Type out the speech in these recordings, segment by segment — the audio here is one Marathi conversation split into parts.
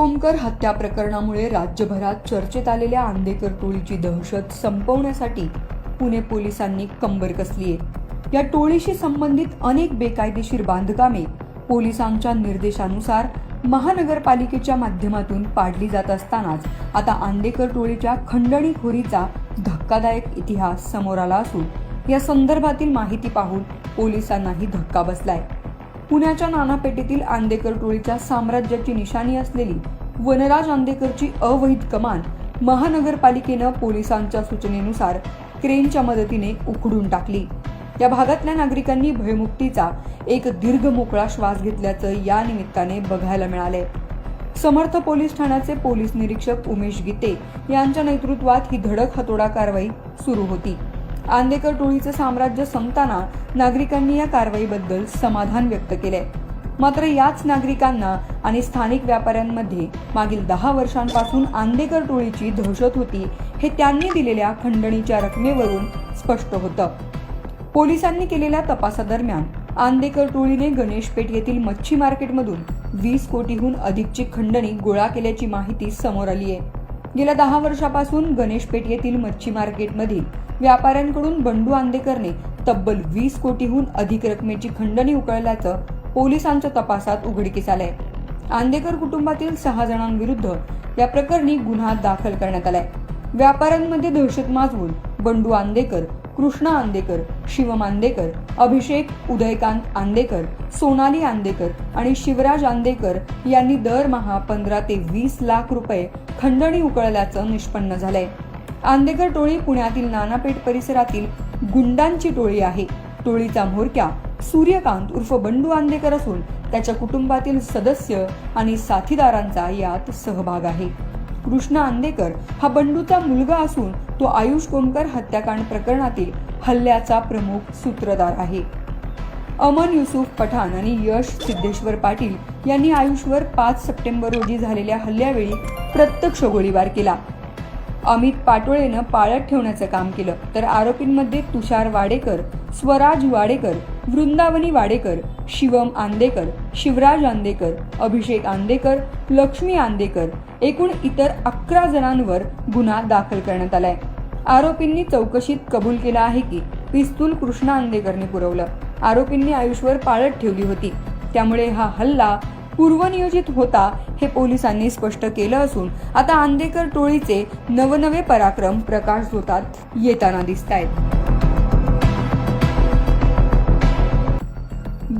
कोमकर हत्या प्रकरणामुळे राज्यभरात चर्चेत आलेल्या आंदेकर टोळीची दहशत संपवण्यासाठी पुणे पोलिसांनी कंबर कसली आहे. या टोळीशी संबंधित अनेक बेकायदेशीर बांधकामे पोलिसांच्या निर्देशानुसार महानगरपालिकेच्या माध्यमातून पाडली जात असतानाच आता आंदेकर टोळीच्या खंडणीखोरीचा धक्कादायक इतिहास समोर आला असून या संदर्भातील माहिती पाहून पोलिसांनाही धक्का बसलाय. पुण्याच्या नानापेटीतील आंदेकर टोळीच्या साम्राज्याची निशाणी असलेली वनराज आंदेकरची अवैध कमान महानगरपालिकेनं पोलिसांच्या सूचनेनुसार क्रेनच्या मदतीने उखडून टाकली. या भागातल्या नागरिकांनी भयमुक्तीचा एक दीर्घ मोकळा श्वास घेतल्याचं या निमित्ताने बघायला मिळालंय. समर्थ पोलीस ठाण्याचे पोलीस निरीक्षक उमेश गीते यांच्या नेतृत्वात ही धडक हातोडा कारवाई सुरू होती. आंदेकर टोळीचं साम्राज्य संपताना नागरिकांनी या कारवाईबद्दल समाधान व्यक्त केलंय. मात्र याच नागरिकांना आणि स्थानिक व्यापाऱ्यांमध्ये मागील दहा वर्षांपासून आंदेकर टोळीची दहशत होती हे त्यांनी दिलेल्या खंडणीच्या रकमेवरून स्पष्ट होतं. पोलिसांनी केलेल्या तपासादरम्यान आंदेकर टोळीने गणेशपेठ येथील मच्छी मार्केटमधून वीस कोटीहून अधिकची खंडणी गोळा केल्याची माहिती समोर आली आहे गेल्या दहा वर्षापासून गणेशपेठ येथील मच्छी मार्केटमधील व्यापाऱ्यांकडून बंडू आंदेकरने तब्बल वीस कोटीहून अधिक रकमेची खंडणी उकळल्याचं पोलिसांच्या तपासात उघडकीस आलंय. आंदेकर कुटुंबातील सहा जणांविरुद्ध या प्रकरणी गुन्हा दाखल करण्यात आलाय. व्यापाऱ्यांमध्ये दहशत माजवून बंडू आंदेकर कृष्णा आंदेकर शिवम आंदेकर अभिषेक उदयकांत आंदेकर सोनाली आंदेकर आणि शिवराज आंदेकर यांनी दरमहा पंधरा ते वीस लाख रुपये खंडणी उकळल्याचं निष्पन्न झालंय. आंदेकर टोळी पुण्यातील नानापेठ परिसरातील गुंडांची टोळी आहे. टोळीचा म्होरक्या सूर्यकांत उर्फ बंडू आंदेकर असून त्याच्या कुटुंबातील सदस्य आणि साथीदारांचा यात सहभाग आहे. कृष्ण आंदेकर हा बंडूचा मुलगा असून तो आयुष कोमकर हत्याकांड प्रकरणातील हल्ल्याचा प्रमुख सूत्रधार आहे. अमन युसुफ पठाण आणि यश सिद्धेश्वर पाटील यांनी आयुषवर पाच सप्टेंबर रोजी झालेल्या हल्ल्यावेळी प्रत्यक्ष गोळीबार केला. अमित पाटोळेनं पाळत ठेवण्याचं काम केलं. तर आरोपींमध्ये तुषार वाडेकर स्वराज वाडेकर वृंदावनी वाडेकर शिवम आंदेकर शिवराज आंदेकर अभिषेक आंदेकर लक्ष्मी आंदेकर एकूण इतर अकरा जणांवर गुन्हा दाखल करण्यात आलाय. आरोपींनी चौकशीत कबूल केला आहे की पिस्तूल कृष्णा आंदेकरने पुरवलं. आरोपींनी आयुषवर पाळत ठेवली होती. त्यामुळे हा हल्ला पूर्वनियोजित होता हे पोलिसांनी स्पष्ट केलं असून आता आंदेकर टोळीचे नवनवे पराक्रम प्रकाश झोतात येताना दिसत आहेत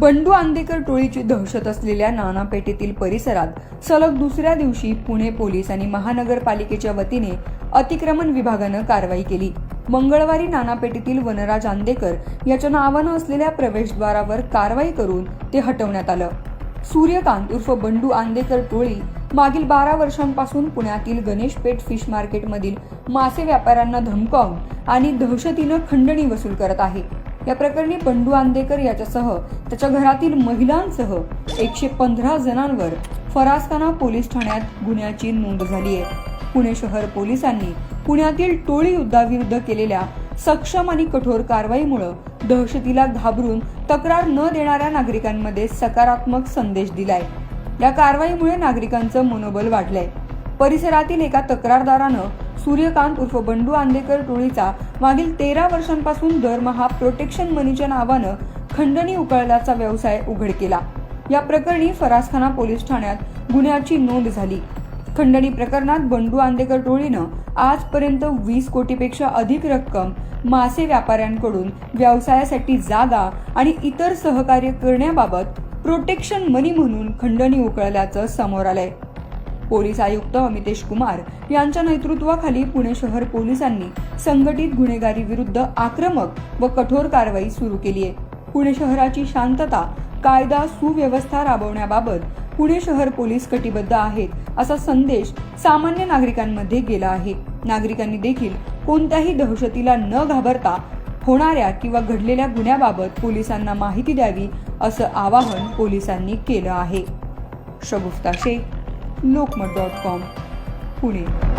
बंडू आंदेकर टोळीची दहशत असलेल्या नानापेठेतील परिसरात सलग दुसऱ्या दिवशी पुणे पोलीस आणि महानगरपालिकेच्या वतीने अतिक्रमण विभागानं कारवाई केली. मंगळवारी नानापेठेतील वनराज आंदेकर याच्या नावानं असलेल्या प्रवेशद्वारावर कारवाई करून ते हटवण्यात आलं. सूर्यकांत उर्फ बंडू आंदेकर टोळी मागील बारा वर्षांपासून पुण्यातील गणेशपेठ फिश मार्केटमधील मासे व्यापाऱ्यांना धमकावून आणि दहशतीनं खंडणी वसूल करत आहे. या प्रकरणी बंडू आंदेकर याच्यासह त्याच्या घरातील महिलांसह एकशे पंधरा जणांवर फरासखाना पोलीस ठाण्यात गुन्ह्याची नोंद झाली आहे. पुणे शहर पोलिसांनी पुण्यातील टोळी युद्धाविरुद्ध केलेल्या सक्षम आणि कठोर कारवाईमुळे दहशतीला घाबरून तक्रार न देणाऱ्या नागरिकांमध्ये सकारात्मक संदेश दिलाय. या कारवाईमुळे नागरिकांचं मनोबल वाढलंय. परिसरातील एका तक्रारदारानं सूर्यकांत उर्फ बंडू आंदेकर टोळीचा मागील तेरा वर्षांपासून दरमहा प्रोटेक्शन मनीच्या नावानं खंडणी उकळल्याचा व्यवसाय उघड केला. या प्रकरणी फरासखाना पोलीस ठाण्यात गुन्ह्याची नोंद झाली. खंडणी प्रकरणात बंडू आंदेकर टोळीनं आजपर्यंत वीस कोटीपेक्षा अधिक रक्कम मासे व्यापाऱ्यांकडून व्यवसायासाठी जागा आणि इतर सहकार्य करण्याबाबत प्रोटेक्शन मनी म्हणून खंडणी उकळल्याचं समोर आलंय. पोलीस आयुक्त अमितेश कुमार यांच्या नेतृत्वाखाली पुणे शहर पोलिसांनी संघटित गुन्हेगारी विरुद्ध आक्रमक व कठोर कारवाई सुरू केली आहे. पुणे शहराची शांतता कायदा सुव्यवस्था राबवण्याबाबत पुणे शहर पोलीस कटिबद्ध आहेत असा संदेश सामान्य नागरिकांमध्ये गेला आहे. नागरिकांनी देखील कोणत्याही दहशतीला न घाबरता होणाऱ्या किंवा घडलेल्या गुन्ह्याबाबत पोलिसांना माहिती द्यावी असं आवाहन पोलिसांनी केलं आहे. Shagufta Shaikh Lokmat dot com Pune.